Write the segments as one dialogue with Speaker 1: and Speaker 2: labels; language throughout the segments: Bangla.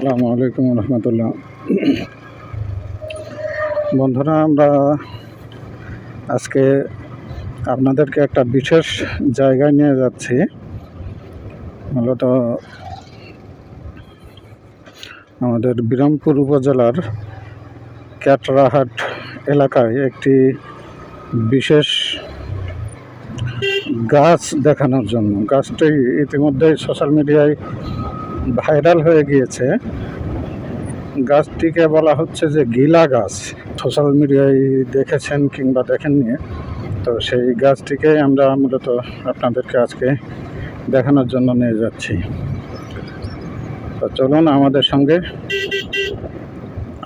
Speaker 1: আসসালামু আলাইকুম রহমতুল্লাহ। বন্ধুরা, আমরা আজকে আপনাদেরকে একটা বিশেষ জায়গায় নিয়ে যাচ্ছি। মূলত আমাদের বিরামপুর উপজেলার ক্যাটরাহাট এলাকায় একটি বিশেষ গাছ দেখানোর জন্য। গাছটি ইতিমধ্যেই সোশ্যাল মিডিয়ায় ভাইরাল হয়ে গিয়েছে। গাছটিকে বলা হচ্ছে যে গিলা গাছ। সোশ্যাল মিডিয়ায় দেখেছেন কিংবা দেখেননি। তো সেই গাছটিকে আমরা মূলত আপনাদেরকে আজকে দেখানোর জন্য নিয়ে যাচ্ছি। তো চলুন আমাদের সঙ্গে।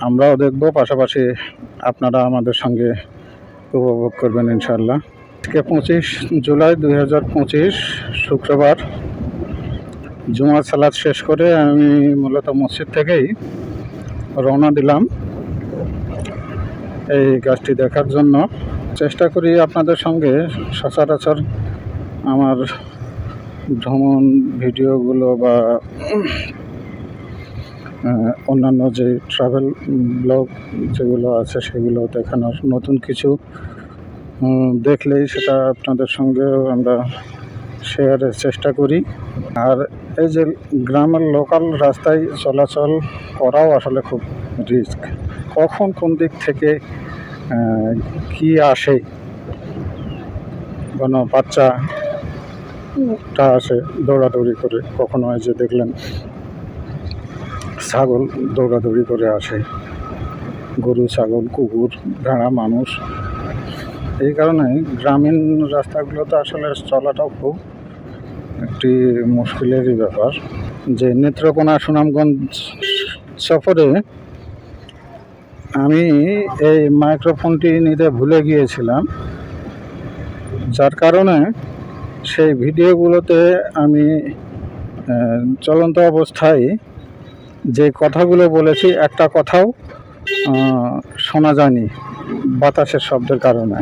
Speaker 1: আমরাও দেখব, পাশাপাশি আপনারা আমাদের সঙ্গে উপভোগ করবেন ইনশাল্লাহ আজকে পঁচিশ জুলাই দুই হাজার পঁচিশ, শুক্রবার। জুমার সালাদ শেষ করে আমি মূলত মসজিদ থেকেই রওনা দিলাম। এই গাছটি দেখার জন্য চেষ্টা করি আপনাদের সঙ্গে সচরাচর আমার ভ্রমণ ভিডিওগুলো বা অন্যান্য যে ট্রাভেল ব্লগ যেগুলো আছে সেগুলো দেখানোর নতুন কিছু দেখলেই সেটা আপনাদের সঙ্গেও আমরা শেয়ারের চেষ্টা করি। আর এই যে গ্রামের লোকাল রাস্তায় চলাচল করাও আসলে খুব রিস্ক কখন কোন দিক থেকে কি আসে? কোনো বাচ্চা টা আসে দৌড়াদৌড়ি করে, কখনো এই যে দেখলেন ছাগল দৌড়াদৌড়ি করে আসে। গরু, ছাগল, কুকুর, ভেড়া, মানুষ। এই কারণে গ্রামীণ রাস্তাগুলোতে আসলে চলাটাও খুব একটি মুশকিলেরই ব্যাপার। যে নেত্রকোনা সুনামগঞ্জ সফরে আমি এই মাইক্রোফোনটি নিতে ভুলে গিয়েছিলাম। যার কারণে সেই ভিডিওগুলোতে আমি চলন্ত অবস্থায় যে কথাগুলো বলেছি, একটা কথাও শোনা যায়নি বাতাসের শব্দের কারণে।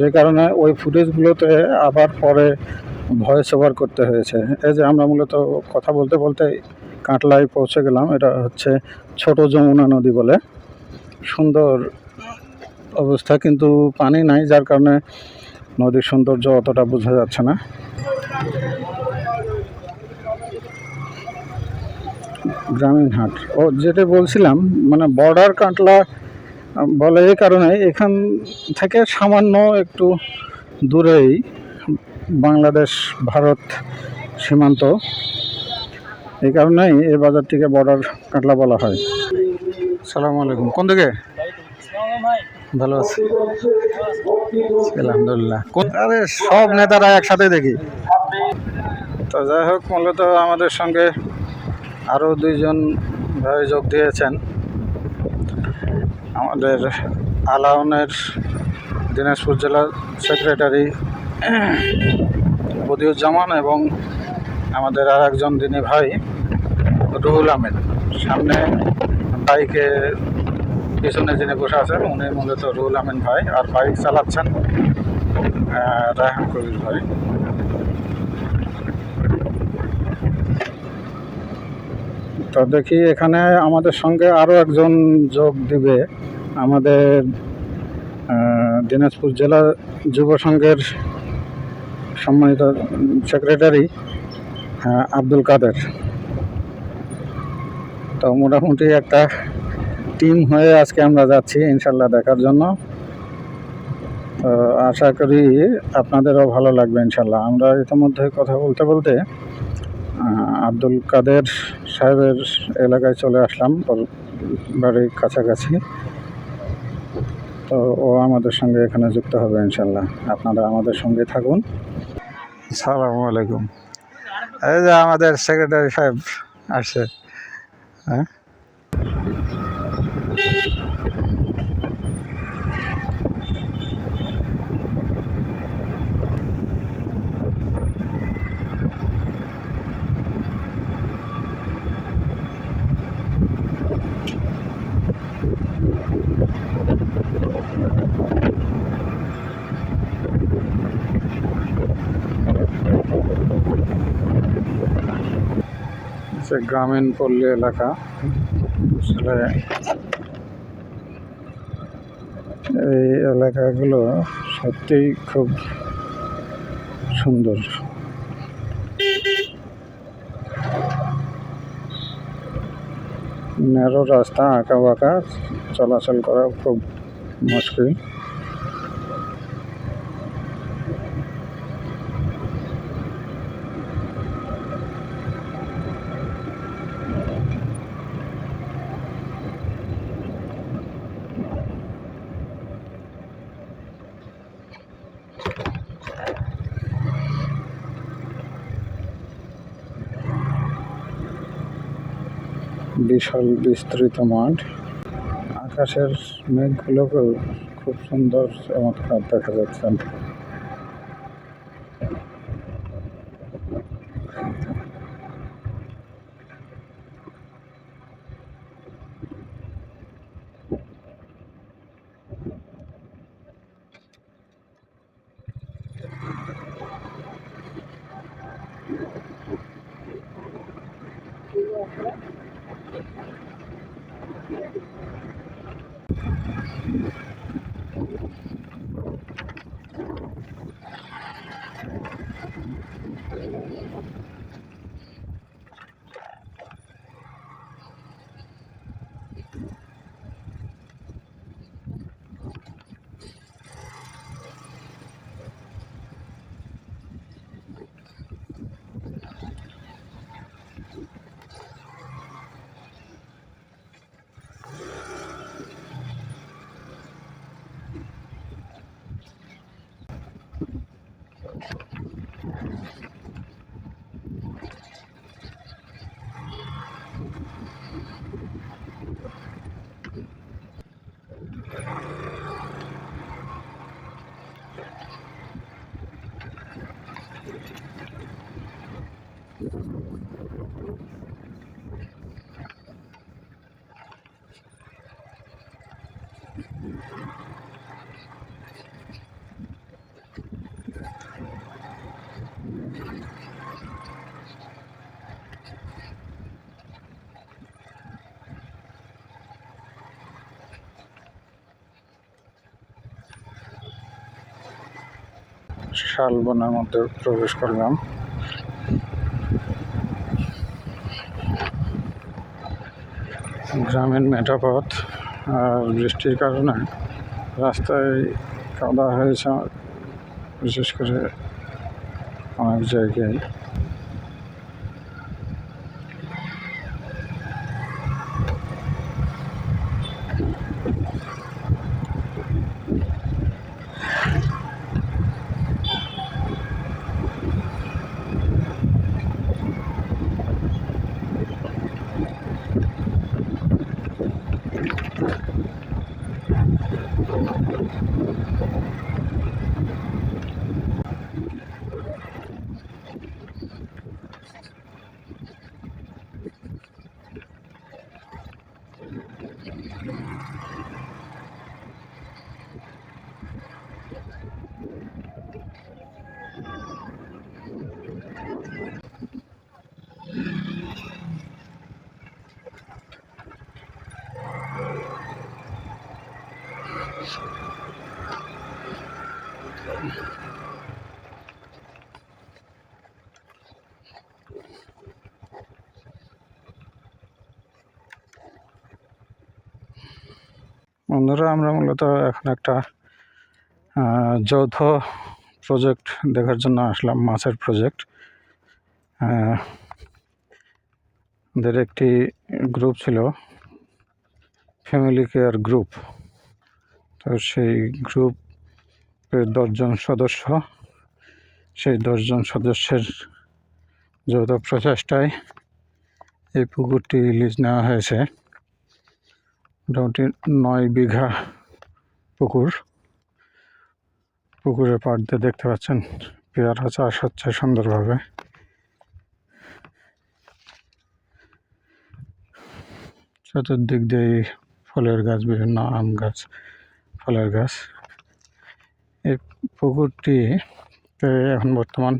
Speaker 1: যে কারণে ওই ফুটেজগুলোতে আবার পরে ভয়েস ওভার করতে হয়েছে। এই যে আমরা মূলত কথা বলতে বলতে কাটলায় পৌঁছে গেলাম, এটা হচ্ছে ছোট যমুনা নদী বলে। সুন্দর অবস্থা, কিন্তু পানি নাই, যার কারণে নদীর সৌন্দর্য অতটা বোঝা যাচ্ছে না। গ্রামীণ হাট। ও, যেটা বলছিলাম মানে বর্ডার কাটলা বলে এই কারণে এখান থেকে সামান্য একটু দূরেই বাংলাদেশ ভারত সীমান্ত। এই কারণেই এই বাজারটিকে বর্ডার কাটলা বলা হয়। সালামু আলাইকুম। কোন দিকে? ভালো আছি। আলহামদুলিল্লাহ। কোন আরে সব নেতারা একসাথে দেখি। তো যাই হোক মূলত আমাদের সঙ্গে আরও দুইজন ভাই যোগ দিয়েছেন। আমাদের আলাউনের দিনাজপুর জেলা সেক্রেটারি বদিউজ্জামান এবং আমাদের আর একজন দিনী ভাই রুহুল আহমেদ। সামনে বাইকে পিছনে যিনি বসে আছেন, উনি মূলত রুহুল আহমেদ ভাই আর বাইক চালাচ্ছেন রায়হান কবির ভাই। তো দেখি এখানে আমাদের সঙ্গে আরও একজন যোগ দিবে। আমাদের দিনাজপুর জেলা যুব সংঘের সম্মানিত সেক্রেটারি আব্দুল কাদের। তো মোটামুটি একটা টিম হয়ে আজকে আমরা যাচ্ছি ইনশাল্লাহ দেখার জন্য। তো আশা করি আপনাদেরও ভালো লাগবে ইনশাল্লাহ আমরা ইতিমধ্যে কথা বলতে বলতে আব্দুল কাদের সাহেবের এলাকায় চলে আসলাম, বাড়ির কাছাকাছি। তো ও আমাদের সঙ্গে এখানে যুক্ত হবে ইনশাল্লাহ। আপনারা আমাদের সঙ্গে থাকুন। সালামু আলাইকুম। এই যে আমাদের সেক্রেটারি সাহেব আসছে হ্যাঁ? সে গ্রামীণ পল্লী এলাকা। আসলে এই এলাকাগুলো সত্যিই খুব সুন্দর। ন্যারো রাস্তা আঁকা বাঁকা চলাচল করা খুব মুশকিল। বিশাল বিস্তৃত মাঠ। আকাশের মেঘগুলোকেও খুব সুন্দর চমৎকার দেখা যাচ্ছে। শালবনের মধ্যে প্রবেশ করলাম। গ্রামের মেটাপথ আর বৃষ্টির কারণে রাস্তায় কাদা হয়েছে, বিশেষ করে অনেক জায়গায়। Thank you. বন্ধুরা, আমরা মূলত এখন একটা যৌথ প্রজেক্ট দেখার জন্য আসলাম, মাছের প্রজেক্ট ওদের একটি গ্রুপ ছিল ফ্যামিলি কেয়ার গ্রুপ তো সেই গ্রুপের দশজন সদস্য, সেই দশজন সদস্যের যৌথ প্রচেষ্টায় এই পুকুরটি লিজ নেওয়া হয়েছে। মোটামুটি নয় বিঘা পুকুর। পুকুরের পাড় দিয়ে দেখতে পাচ্ছেন পেয়ারা চাষ হচ্ছে সুন্দরভাবে। চতুর্দিক দিয়ে ফলের গাছ, বিভিন্ন আম গাছ, ফলের গাছ। এই পুকুরটি এখন বর্তমান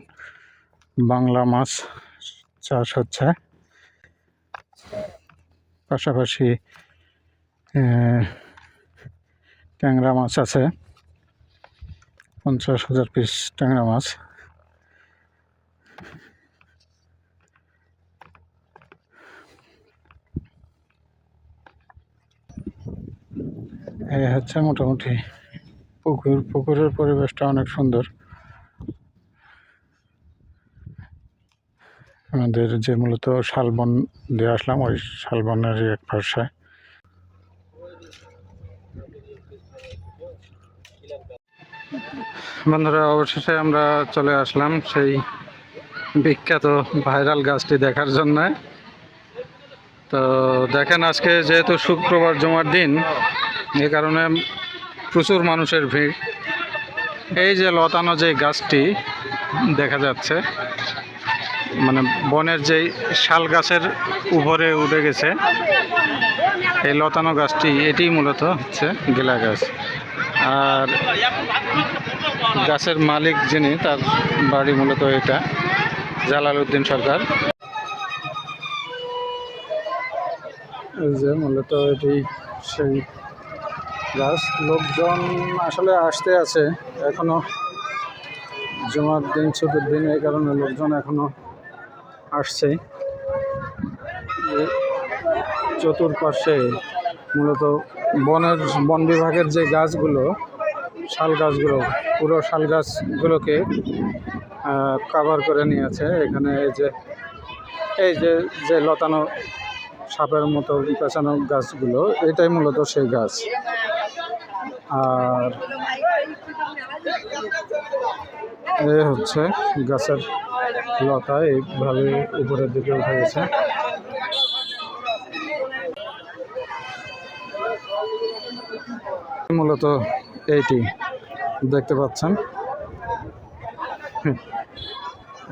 Speaker 1: বাংলা মাছ চাষ হচ্ছে। পাশাপাশি ট্যাংরা মাছ আছে। পঞ্চাশ হাজার পিস ট্যাংরা মাছ। এই হচ্ছে মোটামুটি পুকুর। পুকুরের পরিবেশটা অনেক সুন্দর। আমাদের যে মূলত শালবন দিয়ে আসলাম, ওই শালবনেরই এক পাশে। বন্ধুরা, অবশেষে আমরা চলে আসলাম সেই বিখ্যাত ভাইরাল গাছটি দেখার জন্য। তো দেখেন, আজকে যেহেতু শুক্রবার জমার দিন এই কারণে প্রচুর মানুষের ভিড়। এই যে লতানো যে গাছটি দেখা যাচ্ছে মানে বনের যেই শাল গাছের উপরে উঠে গেছে, এই লতানো গাছটি এটি মূলত হচ্ছে গেলা গাছ। আর গাছের মালিক যিনি, তার বাড়ি মূলত এটা জালাল উদ্দিন সরকার। এই যে মূলত এটি সেই গাছ। লোকজন আসলে আসতে আছে এখনও। জুমার দিন, ছুটির দিন এই কারণে লোকজন এখনও আসছে। চতুর্পাশে মূলত বনের, বন বিভাগের যে গাছগুলো, শাল গাছগুলো পুরো শাল গাছগুলোকে কাভার করে নিয়েছে। এখানে এই যে এই যে যে লতানো সাপের মতো পেঁচানো গাছগুলো, এটাই মূলত সেই গাছ। আর এ হচ্ছে গাছের লতা, এইভাবে উপরের দিকে উঠে গেছে মূলত এইটি। দেখতে পাচ্ছেন।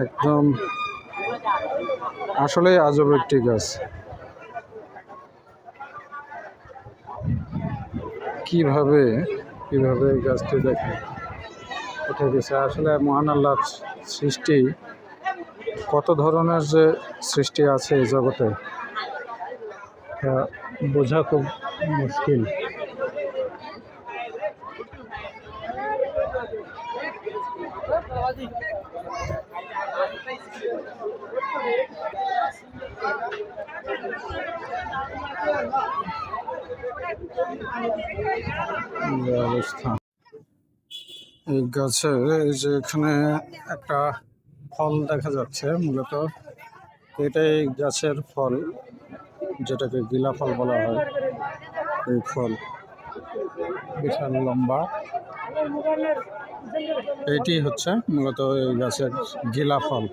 Speaker 1: একদম আসলে আজব একটি গাছ কীভাবে কীভাবে গাছটি দেখে উঠে গেছে। আসলে মহান আল্লাহর সৃষ্টি, কত ধরনের যে সৃষ্টি আছে এই জগতে বোঝা খুব মুশকিল। অবস্থা। এই গাছে এই যে এখানে একটা ফল দেখা যাচ্ছে মূলত। এটাই গাছের ফল, যেটাকে গিলা ফল বলা হয়। এই ফল বিশাল লম্বা। এইটি হচ্ছে মূলত এই গাছের গিলা ফল।